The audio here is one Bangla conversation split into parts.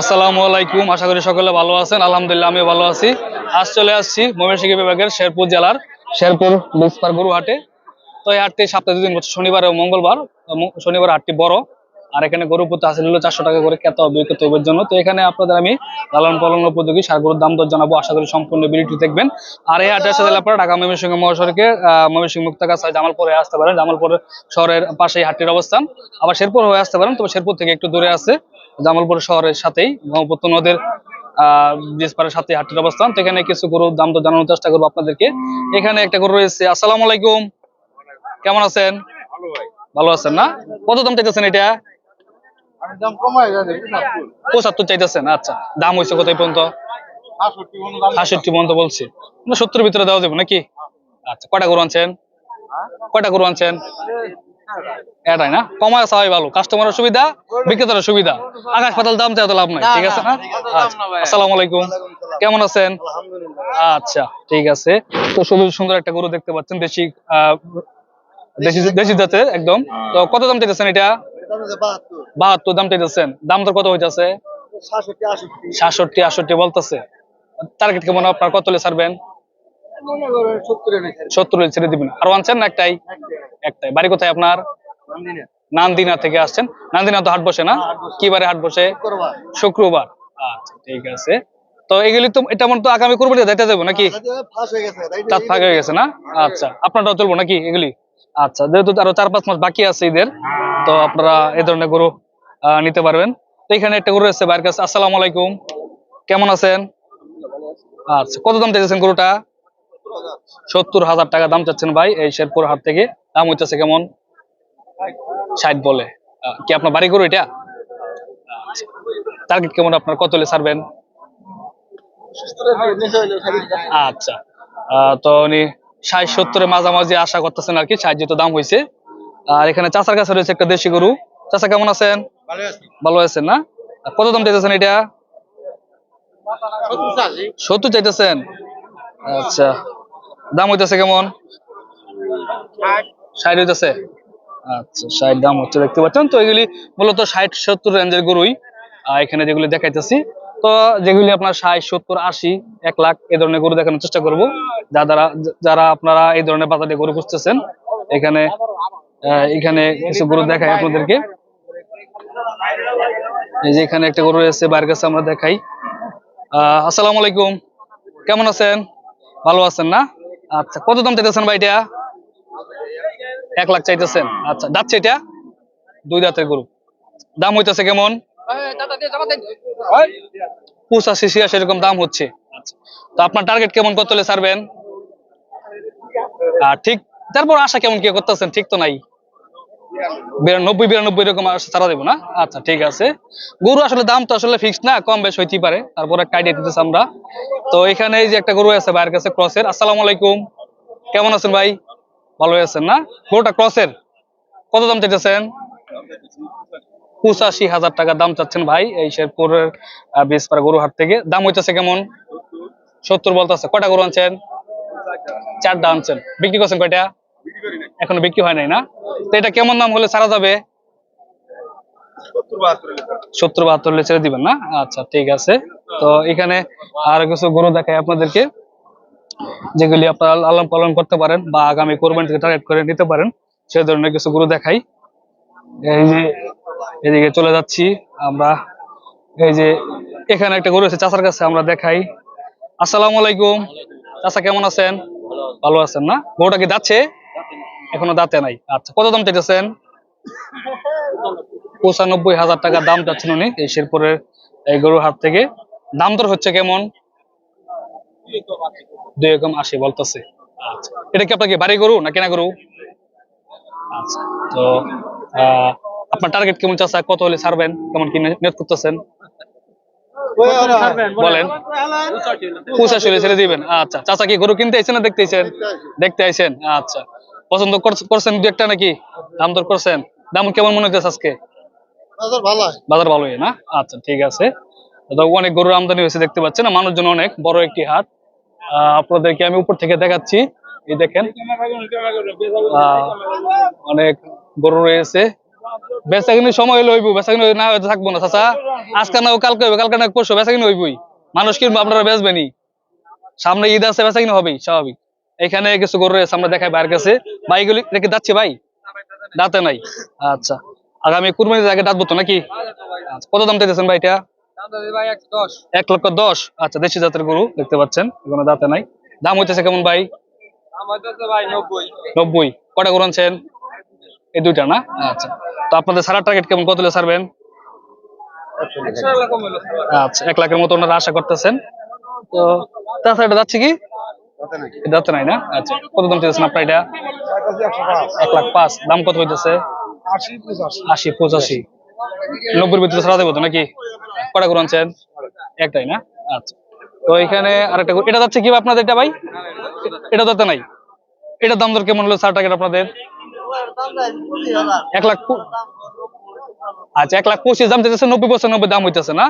আসসালামু আলাইকুম, আশা করি সকলে ভালো আছেন। আলহামদুলিল্লাহ, আমিও ভালো আছি। আজ চলে আসছি ময়মনসিংহ বিভাগের শেরপুর জেলার শেরপুর বিস্পার গরু হাটে তো এই হাটটি সপ্তাহে দুদিন বছর, শনিবার ও মঙ্গলবার। শনিবার হাটটি বড়, আর এখানে গরু প্রতি আসলে হলো চারশো টাকা করে কেতা বিক্রেত হইবার জন্য। তো এখানে আপনাদের আমি লালন পালন উপযোগী সার গরুর দাম দর জানাব। আশা করি সম্পূর্ণ ভিডিওটি দেখবেন। আর এই হাটের সাথে আপনারা ঢাকা ময়মনসিংহ মহাসড়কে ময়মনসিংহ মুক্তাগাছা জামালপুরে আসতে পারেন। জামালপুর শহরের পাশে হাটটির অবস্থান। আবার শেরপুর হয়ে আসতে পারেন, তবে শেরপুর থেকে একটু দূরে আছে। জামালপুর শহরের সাথেই ব্রহ্মপুত্র নদের আহ ব্রিজ সাথে হাটটির অবস্থান। তো এখানে কিছু গরুর দাম তো জানানোর চেষ্টা করব আপনাদেরকে। এখানে একটা গরু রয়েছে। আসসালামু আলাইকুম। কেমন আছেন? ভালো আছেন না? কত দাম চাইতেছেন এটা? পঁচাত্তর চাইতেছেন আচ্ছা। দাম হয়েছে এই পর্যন্ত? আষট্টি পর্যন্ত বলছে। না সত্তর ভিতরে দেওয়া যাবে নাকি? আচ্ছা কটা গরু আনছেন? কটা গরু আনছেন? এটাই না? কমায় ভালো। কাস্টমারের সুবিধা বিক্রেতার সুবিধা। আকাশ পাতাল দাম চাই লাভ নাই ঠিক আছে না? আচ্ছা, আসসালামু আলাইকুম। কেমন আছেন? আচ্ছা ঠিক আছে। তো সুন্দর সুন্দর একটা গরু দেখতে পাচ্ছেন দেশি দেশি দেশি জাতের একদম। তো কত দাম চাইতেছেন এটা? বাহাত্তর দাম চাইতেছেন। দাম তো কত হইতেছে? সাতষট্টি আষট্টি আটষট্টি বলতেছে। টার্গেট কেমন আপনার? কত ছাড়বেন? সত্তর ছেড়ে দিবেন। আর আনছেন না একটাই? একটাই। বাড়ি কোথায় আপনার? নান্দিনা থেকে আসছেন। নান্দিনা তো হাট বসে না? কি বারে হাট বসে? শুক্রবার। আচ্ছা ঠিক আছে। তো এগুলি তো এটা মনে তো আগামী কোরবানি দেখতে যাব নাকি? চাঁদ ফাঁকা হয়ে গেছে না? আচ্ছা আপনারটাও চলবো নাকি এগুলি? আচ্ছা যেহেতু আরও চার পাঁচ মাস বাকি আছে ঈদের, তো আপনারা এই ধরনের গরু নিতে পারবেন। তো এখানে একটা গরু এসেছে বাইরের কাছে। আসসালামু আলাইকুম। কেমন আছেন? আচ্ছা কত দাম চাইছেন গরুটা? সত্তর হাজার টাকা দাম চাচ্ছেন ভাই এই শেরপুর হাট থেকে। দাম হইতেছে কেমন? ষাট বলে। কি আপনার বাড়ি গরু এটা? টার্গেট কেমন আপনার? কত হলে ছাড়বেন? আচ্ছা। তো উনি ষাট সত্তরের মাঝামাঝি আশা করতেছেন আর কি ষাট যেহেতু দাম হয়েছে আর এখানে চাচার কাছে রয়েছে একটা দেশি গরু। চাচা কেমন আছেন? ভালো আছেন না? কত দাম চাইতেছেন এটা? সত্তর চাইতেছেন? আচ্ছা। দাম হইতেছে কেমন? ষাট। হইতেছে? আচ্ছা ষাট দাম হচ্ছে দেখতে পাচ্ছেন তো এগুলি মূলত ষাট সত্তর রেঞ্জের গরুই এখানে যেগুলি দেখাইতেছি। তো যেগুলি আপনার ষাট সত্তর আশি এক লাখ এই ধরনের গরু দেখানোর চেষ্টা করব। যারা যারা আপনারা এই ধরনের বাজারে গরু খুঁজতেছেন এখানে এখানে কিছু গরু দেখাই আপনাদেরকে। এই যে এখানে একটা গরু এসে বাইরের কাছে আমরা দেখাই। আহ আসসালামু আলাইকুম। কেমন আছেন? ভালো আছেন না? আচ্ছা কত দাম চাইতেছেন ভাই এটা? এক লাখ চাইতেছেন। আচ্ছা যাচ্ছে এটা? দুই দাঁতের গরু। দাম হইতেছে কেমন? পঁচাশি, ছিয়াশি দাম হচ্ছে। আচ্ছা তো আপনার টার্গেট কেমন? কত ছাড়বেন? আর ঠিক, তারপর আশা কেমন কে করতেছেন? ঠিক তো নাই? বিরানব্বই বিরানব্বই এরকম দেবো না? আচ্ছা ঠিক আছে। গরু আসলে দাম তো আসলে ফিক্সড না কম বেশ হইতেই পারে। তারপর একটা দিতেছি আমরা। তো এখানে যে একটা গরু আছে ভাইয়ের কাছে ক্রসের আসসালামু আলাইকুম। কেমন আছেন ভাই? ভালো আছেন না? গরুটা ক্রসের কত দাম চাইতেছেন? পঁচাশি হাজার টাকা দাম চাচ্ছেন ভাই এই শেরপুরের আহ, বীজপাড়া গরু হাট থেকে। দাম হইতেছে কেমন? সত্তর বলতেছে। কয়টা গরু আনছেন? চারটা আনছেন। বিক্রি করছেন কয়টা? এখনও বিক্রি হয় নাই না? তো এটা কেমন দাম হলে ছাড়া যাবে? সত্তর বাহাত্তর হলে ছেড়ে দিবেন না? আচ্ছা ঠিক আছে। তো এখানে আর কিছু গরু দেখাই আপনাদেরকে, যেগুলি আপনারা লালন পালন করতে পারেন বা আগামী কোরবানি থেকে টার্গেট করে নিতে পারেন, সে ধরনের কিছু গরু দেখাই। এই যে, এদিকে চলে যাচ্ছি আমরা। এই যে, এখানে একটা গরু আছে চাচার কাছে, আমরা দেখাই। আসসালামু আলাইকুম। চাচা কেমন আছেন। ভালো আছেন না? গরুটা কি যাচ্ছে? এখনও দাঁতে নাই। আচ্ছা কত দাম চাইতেছেন? পঁচানব্বই হাজার টাকা দাম চাচ্ছেন উনি, এই শেরপুরের এই গরুর হাট থেকে। দাম দর হচ্ছে কেমন? দুই রকম বলতেছে। আচ্ছা এটা কি আপনার কি বাড়ি গরু না কেনা গরু? আচ্ছা তো আপনার টার্গেট কেমন চাচ্ছে কত হলে ছাড়বেন? কেমন কি নেট করতেছেন? বলেন। দিবেন। আচ্ছা চাচা কি গরু কিনতে আইছেন না দেখতে দেখতে আইছেন আচ্ছা। পছন্দ করছ- করছেন দু একটা নাকি? দাম দর করছেন? দাম কেমন মনে হচ্ছে আজকে? ভালো বাজার ভালোই না? আচ্ছা ঠিক আছে। অনেক গরুর আমদানি হয়েছে দেখতে পাচ্ছেন। মানুষজন অনেক বড় একটি হাট। আপনাদেরকে আমি উপর থেকে দেখাচ্ছি। এই দেখেন অনেক গরু রয়েছে। বেচা কিনি সময় হইলে হইব বেচা কিনি না হয়তো থাকব না চাচা। আজকে না কালকে হইবে কালকে না পরশু বেচা কিনি হইবই। মানুষ কিনবো আপনারা বেচবেনি সামনে ঈদ আছে বেচা কিনি হবেই স্বাভাবিক। এখানে কিছু গরু রয়েছে আমরা দেখাই বাইরের কাছে। ভাইগুলি রেখে যাচ্ছি ভাই? দাঁতে নাই। আচ্ছা। আগামী কুরবানির আগে দাঁতবো তো নাকি? আচ্ছা, কত দাম চাইতেছেন ভাই এটা? এক লক্ষ দশ। আচ্ছা দেশি জাতের গরু দেখতে পাচ্ছেন কোনো দাঁতে নাই। দাম হইতেছে কেমন ভাই? নব্বই। কটা গরু আনছেন? এই দুইটা না? আচ্ছা। তো আপনাদের সারা টার্গেট কেমন? কত ছাড়বেন? আচ্ছা এক লাখের মতো ওনারা আশা করতেছেন। তো তাছাড়া যাচ্ছে কি? এটা নাই না? আচ্ছা কত দাম চাইতেছেন আপনার এটা? এক লাখ পাঁচ। দাম কত হইতেছে? আশি পঁচাশি। নব্বই ভিতরে ছাড়া দেবো তো নাকি? কটা আনছেন? একটাই না? আচ্ছা। তো এখানে আরেকটা এটা যাচ্ছে কি আপনাদের এটা ভাই? এটা যাতে নাই? এটার দাম দর কেমন হলো সার টার্গেট আপনাদের? এক লাখ আচ্ছা এক লাখ পঁচিশ দাম দিতেছে নব্বই পঁচানব্বই দাম হইতেছে না?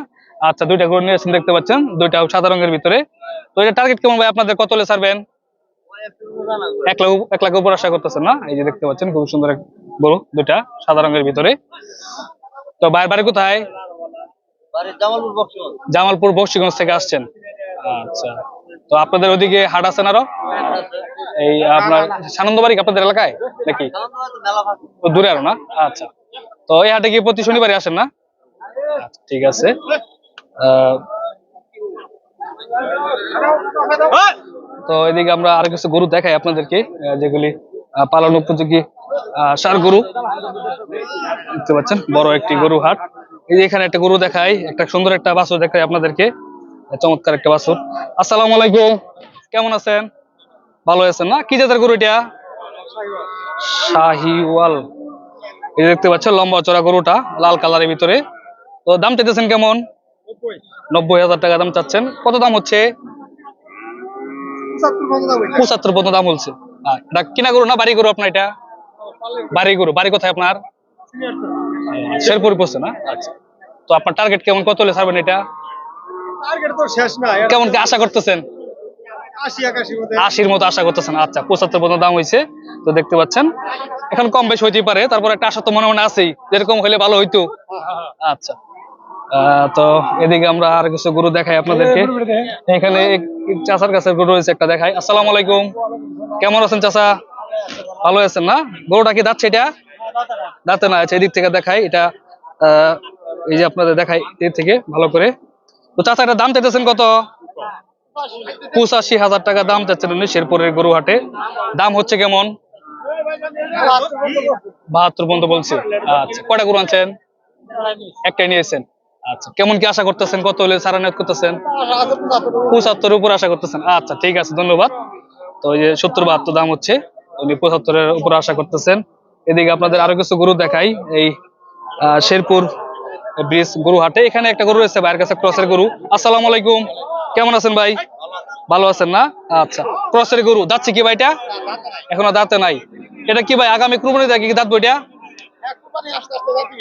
আচ্ছা দুইটা গরু নিয়ে দেখতে পাচ্ছেন। দুইটা সাদা রঙের ভিতরে। তো এটা টার্গেট কেমন ভাই? আপনাদের কত হলে ছাড়বেন? এক লাখ এক লাখ উপর আশা করতেছেন না? এই যে দেখতে পাচ্ছেন খুব সুন্দর এক গরু দুইটা সাদা রঙের ভিতরে। তো বাইরে বাড়ি কোথায়? জামালপুর বক্সগঞ্জ। থেকে আসছেন। আচ্ছা। তো আপনাদের ওদিকে হাট আছেন আরও? এই আপনার সানন্দবাড়ি আপনাদের এলাকায়? নাকি? দূরে আরও না? আচ্ছা। তো এই হাটে কি প্রতি শনিবারই আসেন না? আচ্ছা, ঠিক আছে। তো এদিকে আমরা আর কিছু গরু দেখাই আপনাদেরকে যেগুলি পালন উপযোগী ষাঁড় গরু। দেখতে পাচ্ছেন, বড় একটি গরু হাট। এই যে এখানে একটা গরু দেখাই, একটা সুন্দর একটা বাছুর দেখাই আপনাদেরকে। চমৎকার একটা বাছুর। আসসালামু আলাইকুম, কেমন আছেন? ভালো আছেন না? কি জাতের গরু এটা? শাহিওয়াল। এই দেখতে পাচ্ছেন, লম্বা চড়া গরুটা, লাল কালারের ভিতরে। তো দাম চাইতেছেন কেমন? নব্বই। হাজার টাকা দাম চাচ্ছেন। কত দাম হচ্ছে? পঁচাত্তর পর্যন্ত দাম বলছে। এটা কিনা গরু না বাড়ি গরু আপনার এটা? বাড়ি গরু। বাড়ি কোথায় আপনার? শেরপুর পড়ছে না? আচ্ছা। তো আপনার টার্গেট কেমন? কত হলে ছাড়বেন এটা? কেমন কি আশা করতেছেন? আশির মতো আশা করতেছেন। আচ্ছা পঁচাত্তর পর্যন্ত দাম হয়েছে। তো দেখতে পাচ্ছেন এখন কম বেশি হইতেই পারে। তারপর একটা আশা তো মনে মনে আছেই। যেরকম হলে ভালো হইতো। আচ্ছা। আহ, তো এদিকে আমরা আর কিছু গরু দেখাই আপনাদেরকে। এখানে এক- এক চাচার কাছে গরু রয়েছে একটা দেখাই। আসসালামু আলাইকুম। কেমন আছেন চাচা ভালো আছেন না? গরুটা কি দাচ্ছে এটা দাঁতে না আছে এদিক থেকে দেখাই। এটা এই যে আপনাদের দেখাই এদিক থেকে ভালো করে। তো চাচা এটা দাম চাইতেছেন কত? পঁচাশি হাজার টাকা দাম চাচ্ছেন উনি শেরপুরের গরু হাটে। দাম হচ্ছে কেমন? বাহাত্তর পর্যন্ত বলছে। আচ্ছা কয়টা গরু আনছেন? একটাই নিয়েছেন। আচ্ছা কেমন কি আশা করতেছেন? কত হলে সারা নিয়োগ করতেছেন? পঁচাত্তর উপর আশা করতেছেন। আচ্ছা ঠিক আছে, ধন্যবাদ। তো এই যে সত্তর বাহাত্তর দাম হচ্ছে, উনি পঁচাত্তরের উপর আশা করতেছেন। এদিকে আপনাদের আরও কিছু গরু দেখাই। এই শেরপুর ব্রিজ গরু হাটে। এখানে একটা গরু রয়েছে ভাইয়ের কাছে, ক্রসের গরু। আসসালামু আলাইকুম। কেমন আছেন ভাই? ভালো আছেন না? আচ্ছা ক্রসের গরু। যাচ্ছে কি ভাইটা এখনও দাঁতে নাই। এটা কি ভাই, আগামী কুরবানি দেখি দাঁত বইটা?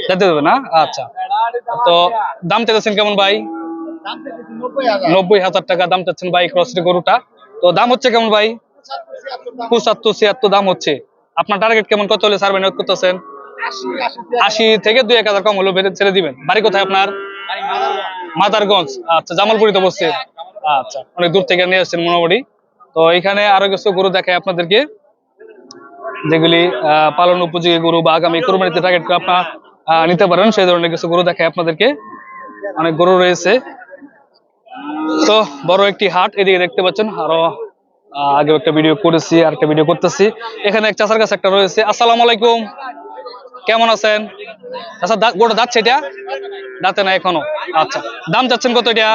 দাঁতে দেবে না? আচ্ছা। তো দাম চাইতেছেন কেমন ভাই? নব্বই হাজার। টাকা দাম চাচ্ছেন ভাই ক্রসের গরুটা। তো দাম হচ্ছে কেমন ভাই? পঁচাত্তর ছিয়াত্তর দাম। হচ্ছে। আপনার টার্গেট কেমন? কত হলে সার্ভে নিয়োগ করতেছেন? আশি থেকে দুই এক হাজার কম হলেও ছেড়ে দিবেন। বাড়ি কোথায় আপনার? মাদারগঞ্জ। আচ্ছা জামালপুরি তো বসছে। আচ্ছা অনেক দূর থেকে নিয়ে আসছেন মোটামুটি। তো এখানে আরও কিছু গরু দেখায় আপনাদেরকে। যেগুলি পালন উপযোগী গরু বা আগামী কোরবানিতে টার্গেট করে আপনার নিতে পারেন, সেই ধরনের কিছু গরু দেখায় আপনাদেরকে। অনেক গরু রয়েছে। তো, বড় একটি হাট, এদিকে দেখতে পাচ্ছেন, আরও আগেও একটা ভিডিও করেছি, আর একটা ভিডিও করতেছি। এখানে এক চাচার কাছে একটা রয়েছে, আসসালামু আলাইকুম, কেমন আছেন? আচ্ছা গোটা যাচ্ছে এটা? দাঁতে না এখনও? আচ্ছা দাম চাচ্ছেন কত এটা?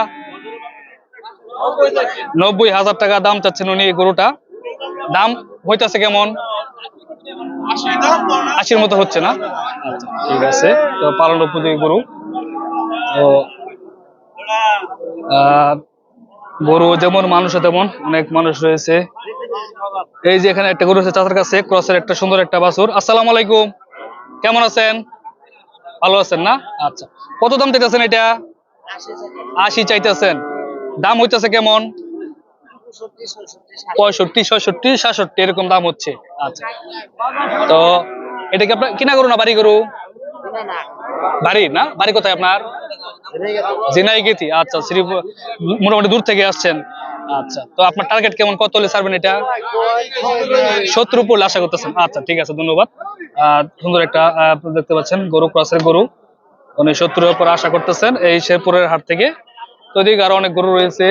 নব্বই হাজার টাকা দাম চাচ্ছেন উনি গরুটা। দাম হইতাছে কেমন? আশির মতো হচ্ছে না? ঠিক আছে, তো পালন উপযোগী গরু। তো গরু যেমন মানুষ তেমন, অনেক মানুষ রয়েছে। এই যে এখানে একটা গরু আছে চাচার কাছে, ক্রসের একটা সুন্দর একটা বাছুর। আসসালামু আলাইকুম। কেমন আছেন? ভালো আছেন না? আচ্ছা কত দাম চাইতেছেন এটা? আশি চাইতেছেন। দাম হইতেছে কেমন? পঁয়ষট্টি, ছয়ষট্টি, সাতষট্টি। এরকম দাম হচ্ছে। আচ্ছা। তো এটা কি আপনার কিনা গরু না বাড়ি গরু? বাড়ি না? বাড়ি কোথায় আপনার? জিনাইগেতি আচ্ছা শ্রীপুর মোটামুটি দূর থেকে আসছেন। আচ্ছা তো আপনার টার্গেট কেমন? কত হলে ছাড়বেন এটা? সত্তর উপর আশা করতেছেন। আচ্ছা ঠিক আছে, ধন্যবাদ। সুন্দর একটা দেখতে পাচ্ছেন, গরু ক্রসের গরু। উনি সত্তরের উপর আশা করতেছেন, এই শেরপুরের হাট থেকে। তো এদিকে আরও অনেক গরু রয়েছে।